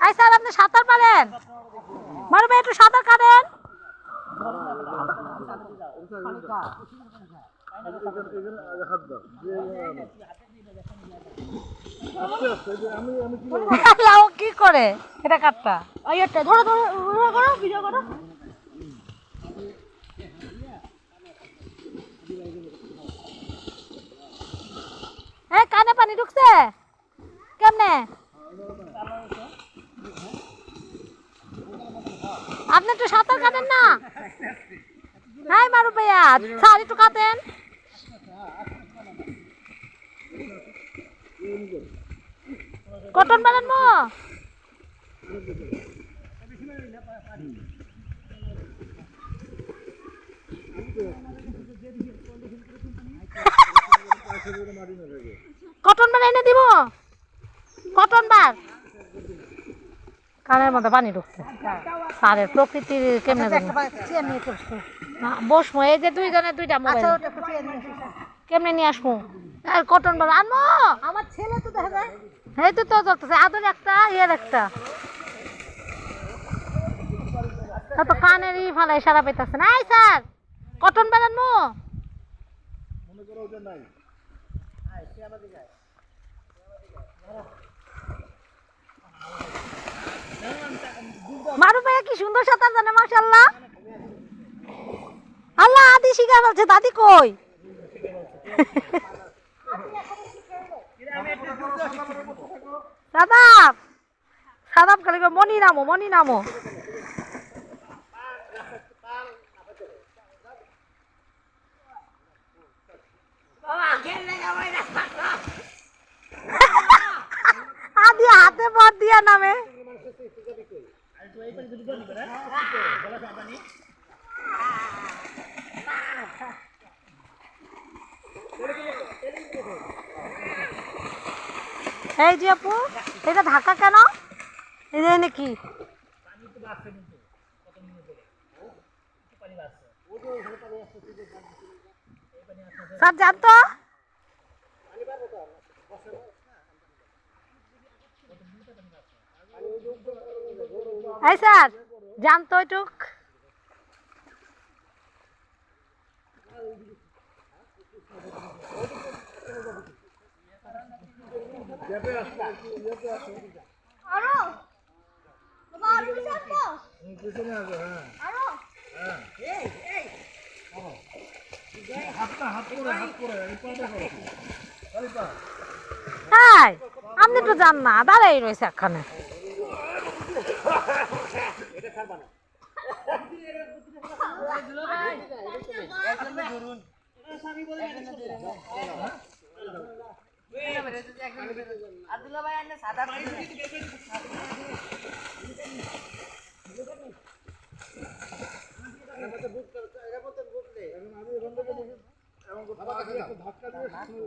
I sir, আপনি সাঁতার পারেন? ভাই, একটু সাঁতার কাটেন। কি করে? এটা কাটটা। ধরো ধরো ধরো, ভিডিও করো হ্যাঁ কানে পানি ঢুকছে? কেমনে? আপনি একটু সাঁতার কাটেন না। হ্যাঁ মারু ভাইয়া, স্যার একটু কাটেন। কটন বানান মো। কটন বার এনে দিব? কটন বার কানের মধ্যে পানি ঢুকছে। সারের প্রকৃতির কেমনে বসমো এই যে দুইজনে দুইটা মোবাইল। আচ্ছা কেমনে নিয়ে আসব? আর কটন বার আনব আমার ছেলে তো দেখা যায়। এই তো তো চলতেছে আদর একটা ইয়ের একটা। তা তো কানেরই ফালাই সারা পেতেছে না। স্যার! কটন বার আনব মারু ভাইয়া কি সুন্দর সাঁতার জানে মাশাল্লাহ আল্লাহ, আদি শিখা দাদি কই? সাদাব সাদাব খালি মনি নামো মনি নামো। আদি হাতে পর দিয়া নামে এই যে আপু এটা ঢাকা কেন? এই নাকি স্যার যান এই স্যার যান তো এটুক। হ্যাঁ আপনি তো যান না দাঁড়াই রয়েছে এখানে। ছাড়বা না। আব্দুল্লাহ ভাই আপনি সাদা ধাক্কা দিয়ে